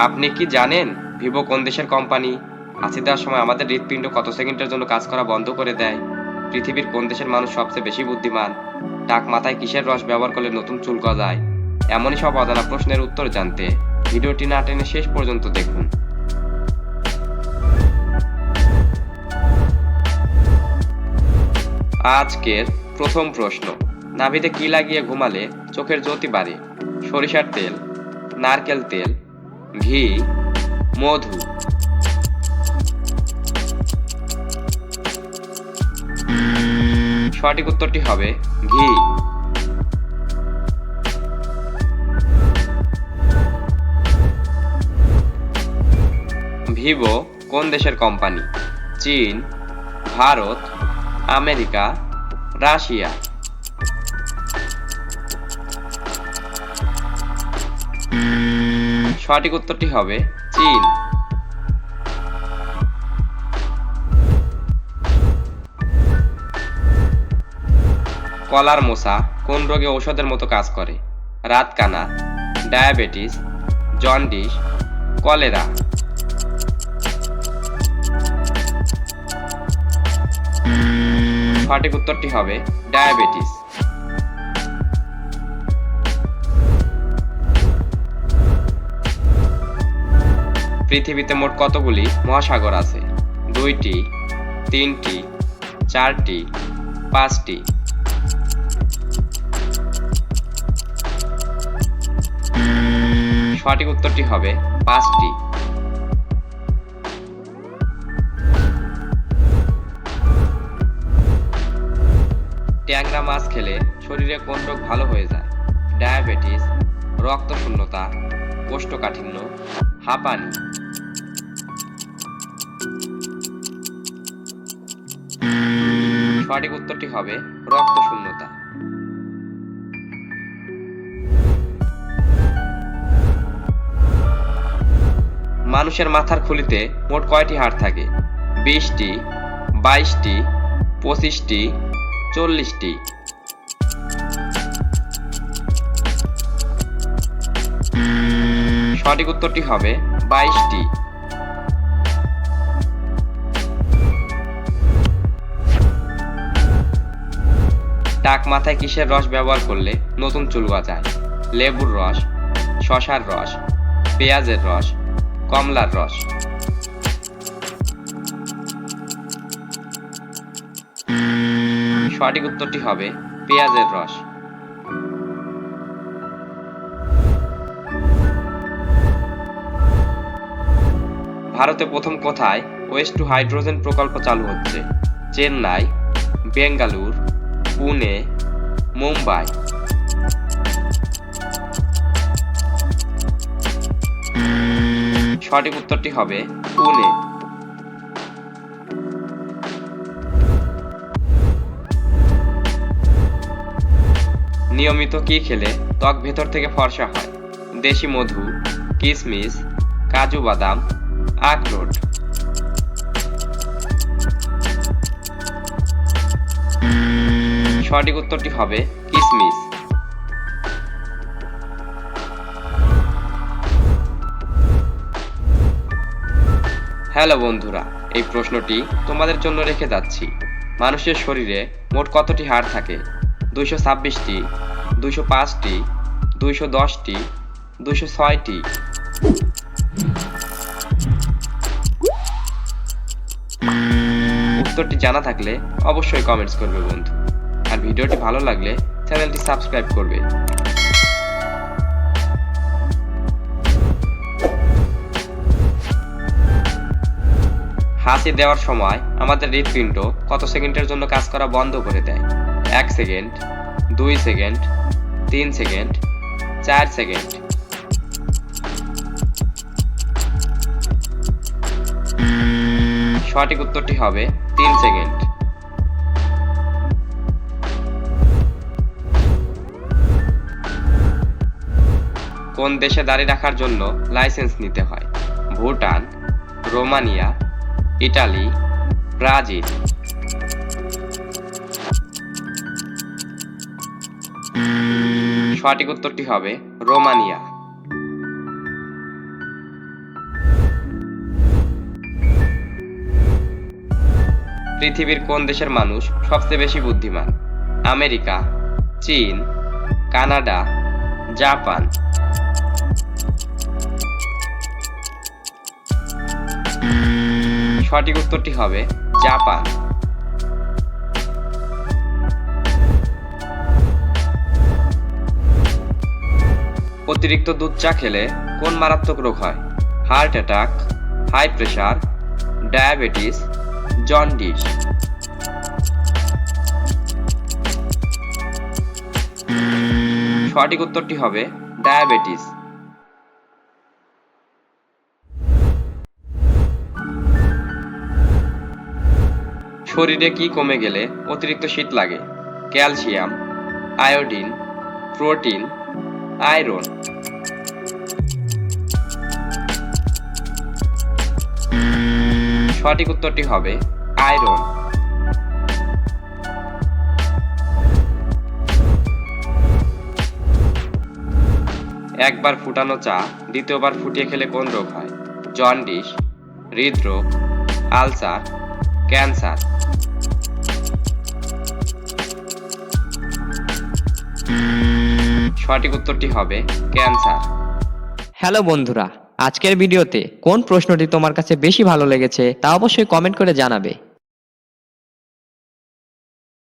আপনি কি জানেন ভিভো কোন দেশের কোম্পানি? হাসি দেওয়ার সময় আমাদের হৃৎপিণ্ড কত সেকেন্ডের জন্য কাজ করা বন্ধ করে দেয়। পৃথিবীর কোন দেশের মানুষ সবচেয়ে বেশি বুদ্ধিমান? টাক মাথায় কিসের রস ব্যবহার করলে নতুন চুল গজায়? এমনই সব অজানা প্রশ্নের উত্তর জানতে ভিডিওটি না টেনে শেষ পর্যন্ত দেখুন। আজকের প্রথম প্রশ্ন, নাভিতে কি লাগিয়ে ঘুমালে চোখের জ্যোতি বাড়ে? সরিষার তেল, নারকেল তেল ঘি মধু। সঠিক উত্তরটি হবে ঘি। ভিভো কোন দেশের কোম্পানি? চীন ভারত আমেরিকা রাশিয়া। সঠিক উত্তরটি হবে চীন। কলার মশা কোন রোগে ঔষধের মতো কাজ করে? রাতকানা, ডায়াবেটিস, জন্ডিস, কলেরা। সঠিক উত্তরটি হবে ডায়াবেটিস। পৃথিবীতে মোট কতগুলি মহাসাগর আছে? দুইটি, তিনটি, চারটি, পাঁচটি। সঠিক উত্তরটি হবে পাঁচটি। ট্যাংরা মাছ খেলে শরীরে কোন রোগ ভালো হয়ে যায়? ডায়াবেটিস রক্ত শূন্যতা কোষ্ঠকাঠিন্য, হাঁপানি। সঠিক উত্তরটি হবে রক্ত শূন্যতা মানুষের মাথার খুলিতে মোট কয়টি হাড় থাকে? বিশটি, বাইশটি, পঁচিশটি, চল্লিশটি। সঠিক উত্তরটি হবে বাইশটি। টাক মাথায় কিসের রস ব্যবহার করলে নতুন চুল গজায় লেবুর রস, শশার রস, পেঁয়াজের রস, কমলার রস। সঠিক উত্তরটি হবে পেঁয়াজের রস। ভারতে প্রথম কোথায় ওয়েস্ট টু হাইড্রোজেন প্রকল্প চালু হচ্ছে? চেন্নাই, বেঙ্গালুর পুনে মুম্বাই সঠিক উত্তরটি হবে পুনে নিয়মিত কি খেলে ত্বক ভেতর থেকে ফর্সা হয়? দেশি মধু কিশমিশ কাজু বাদাম, আখরোট। সঠিক উত্তরটি হবে কিশমিশ হ্যালো বন্ধুরা, এই প্রশ্নটি তোমাদের জন্য রেখে যাচ্ছি। মানুষের শরীরে মোট কতটি হাড় থাকে? দুইশো ছাব্বিশটি, দুইশো পাঁচটি, দুইশো দশটি, দুইশো ছয়টি। উত্তরটি জানা থাকলে অবশ্যই কমেন্টস করবে বন্ধু। ভিডিওটি ভালো লাগলে চ্যানেলটি সাবস্ক্রাইব করবে। হাসি দেওয়ার সময় আমাদের হৃৎপিণ্ড কত সেকেন্ডের জন্য কাজ করা বন্ধ করে দেয়? এক সেকেন্ড, দুই সেকেন্ড, তিন সেকেন্ড, চার সেকেন্ড। সঠিক উত্তরটি হবে তিন সেকেন্ড। কোন দেশে দাঁড়িয়ে রাখার জন্য লাইসেন্স নিতে হয়? Bhutan, Romania, Italy, Brazil. সঠিক উত্তরটি হবে রোমানিয়া। পৃথিবীর কোন দেশের মানুষ সবচেয়ে বেশি বুদ্ধিমান? আমেরিকা, চীন, কানাডা, জাপান। সঠিক উত্তরটি হবে জাপান। অতিরিক্ত দুধ চা খেলে কোন মারাত্মক রোগ হয়? Heart attack, high pressure, diabetes, jaundice. সঠিক উত্তরটি হবে ডায়াবেটিস। শরীরে কি কমে গেলে অতিরিক্ত শীত লাগে? Calcium, iodine, protein, iron. সঠিক উত্তরটি হবে আয়রন। একবার ফুটানো চা, দ্বিতীয়বার ফুটিয়ে খেলে কোন রোগ হয়? জন্ডিস, হৃদরোগ, আলসার ক্যান্সার। সঠিক উত্তরটি হবে ক্যান্সার। হ্যালো বন্ধুরা, আজকের ভিডিওতে কোন প্রশ্নটি তোমার কাছে বেশি ভালো লেগেছে তা অবশ্যই কমেন্ট করে জানাবে।